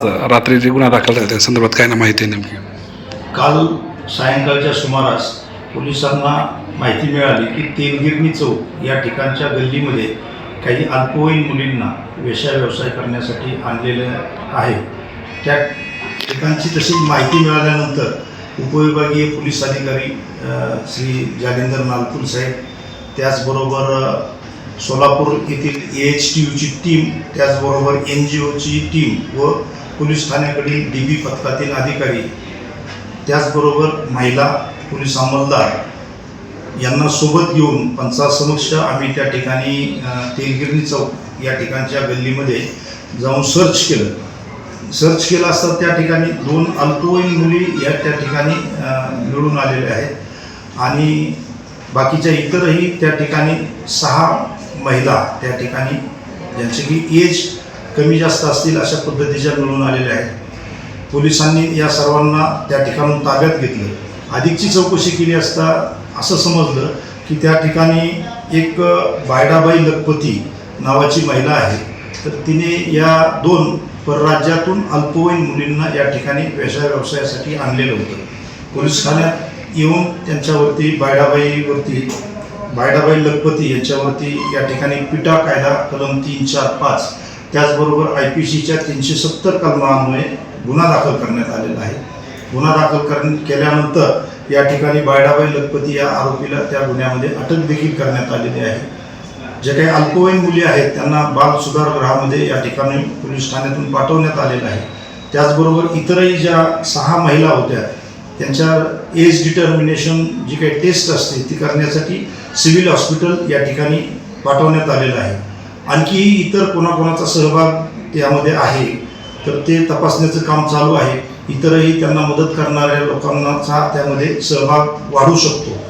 रात्री जे गुन्हा दाखल झाला त्या संदर्भात काय ना माहिती आहे नेमकी? काल सायंकाळच्या सुमारास पोलिसांना माहिती मिळाली की तेलगिरणी चौक या ठिकाणच्या गल्लीमध्ये काही अल्पवयीन मुलींना वेश्या व्यवसाय करण्यासाठी आणलेलं आहे. त्या ठिकाणची तशी माहिती मिळाल्यानंतर उपविभागीय पोलीस अधिकारी अ, श्री जालिंदर नालपूर साहेब त्याचबरोबर अ, सोलापूर येथील ए एच टी यूची टीम त्याचबरोबर एन जी ओची टीम व पोलीस ठाण्याकडील डी बी पथकातील अधिकारी त्याचबरोबर महिला पोलीस अंमलदार यांना सोबत घेऊन पंचासमक्ष आम्ही त्या ठिकाणी तेलगिरणी चौक या ठिकाणच्या गल्लीमध्ये जाऊन सर्च केलं. सर्च केलं असता त्या ठिकाणी दोन अल्पवयीन मुली या त्या ठिकाणी मिळून आलेल्या आहेत. आणि बाकीच्या इतरही त्या ठिकाणी सहा महिला त्या ठिकाणी ज्यांचे की एज कमी जास्त असतील अशा पद्धतीच्या मिळून आलेल्या आहेत. पोलिसांनी या सर्वांना त्या ठिकाणून ताब्यात घेतलं. अधिकची चौकशी केली असता असं समजलं की त्या ठिकाणी एक बायडाबाई लखपती नावाची महिला आहे. तर तिने या दोन परराज्यातून अल्पवयीन मुलींना या ठिकाणी व्यवसाय व्यवसायासाठी आणलेलं होतं. पोलीस ठाण्यात येऊन त्यांच्यावरती बायडाबाईवरती बायडाबाई लखपती यांच्यावरती या ठिकाणी पिटा कायदा कलम तीन चार पाच त्याचबरोबर आय पी सीच्या तीनशे सत्तर कलमामुळे गुन्हा दाखल करण्यात आलेला आहे. गुन्हा दाखल कर केल्यानंतर या ठिकाणी बायडाबाई लखपती या आरोपीला त्या गुन्ह्यामध्ये अटक देखील करण्यात आलेली आहे. जे काही अल्पवयीन मुली आहेत त्यांना बाल सुधारगृहामध्ये या ठिकाणी पोलीस ठाण्यातून पाठवण्यात आलेलं आहे. त्याचबरोबर इतरही ज्या सहा महिला होत्या त्यांच्या एज डिटर्मिनेशन जी काही टेस्ट असते ती करण्यासाठी सिव्हिल हॉस्पिटल या ठिकाणी पाठवण्यात आलेलं आहे. आणखीही इतर कोणाकोणाचा सहभाग त्यामध्ये आहे तर ते तपासण्याचं काम चालू आहे. इतरही त्यांना मदत करणाऱ्या लोकांचा त्यामध्ये सहभाग वाढू शकतो.